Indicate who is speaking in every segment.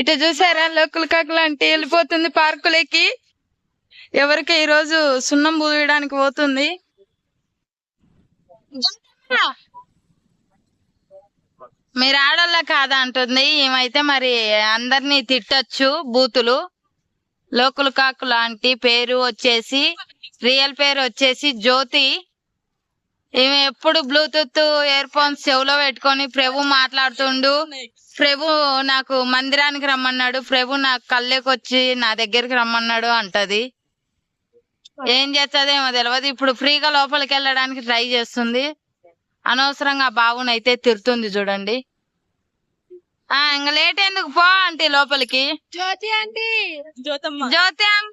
Speaker 1: ఇటు చూసారా? లోకల్ కాకులు అంటే వెళ్ళిపోతుంది పార్కులకి. ఎవరికి ఈ రోజు సున్నం పూయడానికి పోతుంది? మీరు ఆడోళ్ళ కాదా అంటుంది. ఏమైతే మరి అందరినీ తిట్టచ్చు బూతులు. లోకల్ కాకు లాంటి పేరు వచ్చేసి రియల్ పేరు వచ్చేసి జ్యోతి. ఈమె ఎప్పుడు బ్లూటూత్ ఇయర్ ఫోన్స్ చెవులో పెట్టుకొని ప్రభు మాట్లాడుతుండు. ప్రభు నాకు మందిరానికి రమ్మన్నాడు. ప్రభు నాకు కళ్ళకి వచ్చి నా దగ్గరికి రమ్మన్నాడు అంటది. ఏం చేస్తుందేమో తెలియదు ఇప్పుడు ఫ్రీగా లోపలికి వెళ్ళడానికి ట్రై చేస్తుంది. అనవసరంగా బావునైతే తిరుతుంది చూడండి. ఆ ఇంకా లేట్ ఎందుకు? పో అంటే లోపలికి.
Speaker 2: జ్యోతి ఆంటీ.
Speaker 1: జ్యోతి అమ్మ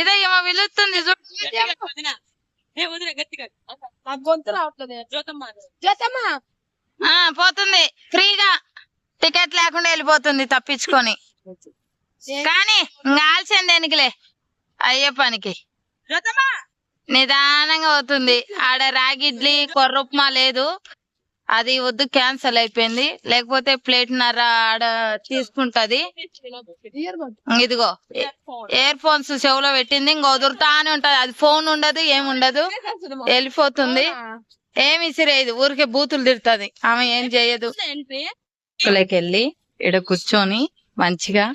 Speaker 1: ఇదే ఏమో పిలుస్తుంది చూడు.
Speaker 2: వదిన. ఏ వదిన గట్టిగా. నాకు గొంతు రావట్లేదు. జ్యోతమ్మ జ్యోతమ్మ!
Speaker 1: ఆ పోతుంది. ఫ్రీగా టికెట్ లేకుండా వెళ్ళిపోతుంది తప్పించుకొని. కానీ ఇంకా ఆలస్యం దేనికిలే? అయ్యే పనికి.
Speaker 2: జ్యోతమ్మ!
Speaker 1: నిదానంగా అవుతుంది ఆడ రాగిడ్లీ కొర్ర ఉప్మా లేదు. అది వద్దు క్యాన్సల్ అయిపోయింది. లేకపోతే ప్లేట్ నర ఆడ తీసుకుంటది. ఇదిగో ఇయర్ ఫోన్స్ చెవులో పెట్టింది ఇంకో వదురుతానే ఉంటది. అది ఫోన్ ఉండదు ఏముండదు వెళ్ళిపోతుంది. ఏమి ఇసిరేది? ఊరికే బూతులు తిడుతుంది. ఆమె ఏం చేయదు. వెళ్ళి ఇడ కూర్చొని మంచిగా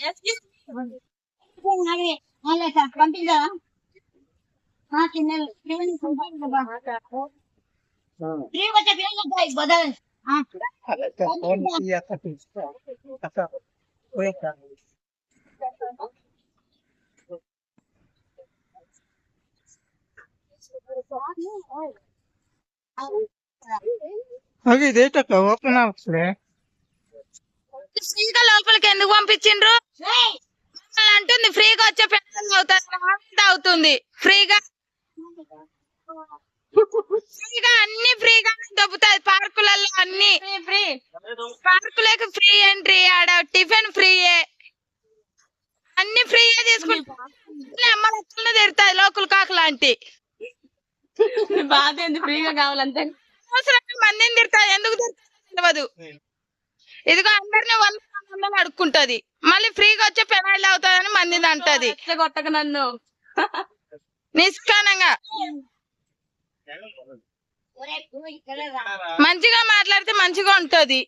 Speaker 3: అది ఇదేటక్క ఓపెన్ అవ్వట్లే
Speaker 1: ఫ్రీగా లోపలికి ఎందుకు పంపించిండ్రు అంటుంది ఫ్రీగా వచ్చే పెన్షన్ అవుతుంది అవుతుంది ఫ్రీగా ఫ్రీగా అన్ని ఫ్రీగా దొబ్బుతాయి పార్కులలో అన్ని
Speaker 2: ఫ్రీ
Speaker 1: పార్కులకు ఫ్రీ ఎంట్రీ ఆడ టిఫిన్ ఫ్రీయే. అన్ని ఫ్రీయే తీసుకుంటా. అమ్మ లక్షలు తిరుగుతాయి లోకల్ కాకు లాంటి.
Speaker 2: బాధ ఏంది? ఫ్రీగా కావాలంతే
Speaker 1: అవసరం మందిని తిరుగుతాయి ఎందుకు తెలియదు ఇదిగో అందరిని వంద వందలు అడుక్కుంటది. మళ్ళీ ఫ్రీగా వచ్చే పెనాయిల్ అవుతాయని మందిని అంటది.
Speaker 2: కొట్టక నన్ను?
Speaker 1: నిష్కానంగా మంచిగా మాట్లాడితే మంచిగా ఉంటది.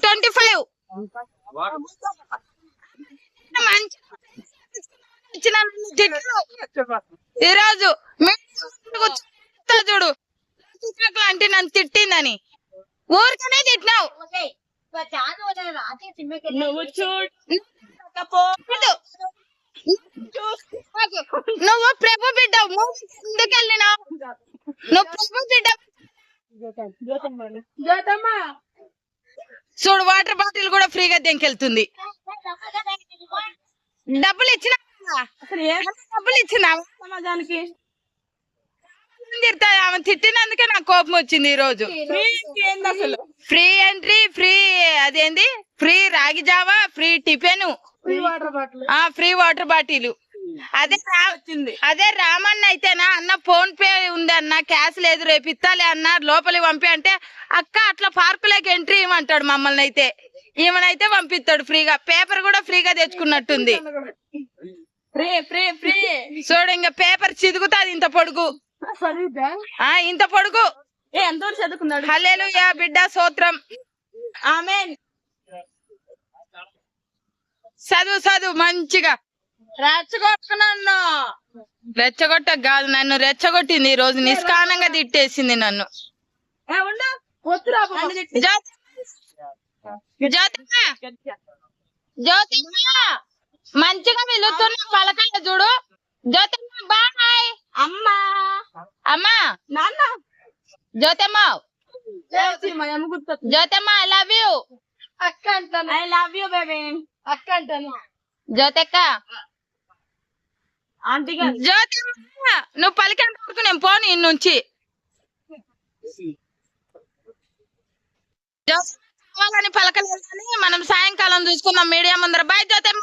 Speaker 1: Twenty five. ఈరోజు చూడు. అంటే నన్ను తిట్టిందని. ఊరికనే తిట్టినావు.
Speaker 2: నువ్వు చూడు.
Speaker 1: నువ్వు ప్రభు బిడ్డ ముందుకు వెళ్ళినావు నువ్వు ప్రభు బిడ్డ చూడు వాటర్ బాటిల్ కూడా ఫ్రీగా దెంకెళ్తుంది డబ్బులు ఇచ్చిన డబ్బులు ఇచ్చిన?
Speaker 2: సమాజానికి?
Speaker 1: తిడతాయి ఆమె తిట్టినందుకే నాకు కోపం వచ్చింది ఈ రోజు
Speaker 2: ఫ్రీ
Speaker 1: ఎంట్రీ ఫ్రీ అదేంది? ఫ్రీ రాగి Java free tiffin.
Speaker 2: Free water bottle
Speaker 1: ఆ ఫ్రీ వాటర్ బాటిల్ అదే అదే రామన్న అయితేనా? అన్న ఫోన్ పే ఉంది అన్న క్యాష్ లేదు రేపు ఇస్తాలే అన్న లోపలికి పంపి అంటే అక్క అట్లా పార్కులోకి ఎంట్రీ ఇవ్వమంటాడు మమ్మల్ని అయితే. ఈమెనైతే పంపిస్తాడు ఫ్రీగా పేపర్ కూడా ఫ్రీగా తెచ్చుకున్నట్టుంది.
Speaker 2: ఫ్రీ ఫ్రీ ఫ్రీ
Speaker 1: చూడు ఇంకా పేపర్ చిదుగుతాది ఇంత పొడుగు. ఆ ఇంత పొడుగు.
Speaker 2: ఎంతవరకు చదువుకున్నాడు?
Speaker 1: హల్లెలు యా బిడ్డ సూత్రం.
Speaker 2: ఆమె
Speaker 1: చదువు చదువు మంచిగా.
Speaker 2: రెచ్చగొట్టుకున్నాను
Speaker 1: రెచ్చగొట్ట కాదు నన్ను రెచ్చగొట్టింది ఈ రోజు నిష్కానంగా తిట్టేసింది నన్ను. జ్యోతి జ్యోతిమ్మ! మంచిగా వెళుతున్న పలకాయ చూడు. జ్యోతిమ్మ బాయ్.
Speaker 2: అమ్మా.
Speaker 1: అమ్మా.
Speaker 2: నాన్న.
Speaker 1: జ్యోతిమ్మ. జ్యోతిమ్మ ఐ లవ్ యూ
Speaker 2: అక్క ఐ లవ్ యూ బేబీ అక్క అంటాను
Speaker 1: జ్యోతక్క.
Speaker 2: ఆంటీ
Speaker 1: జ్యోతిమ్మ నువ్వు పలికేంత వరకు నేను పోను ఇన్ని నుంచి. జ్యోతి కావాలని పలకలేదు కానీ మనం సాయంకాలం చూసుకుందాం మీడియా ముందర. బాయ్ జ్యోతిమ్మ.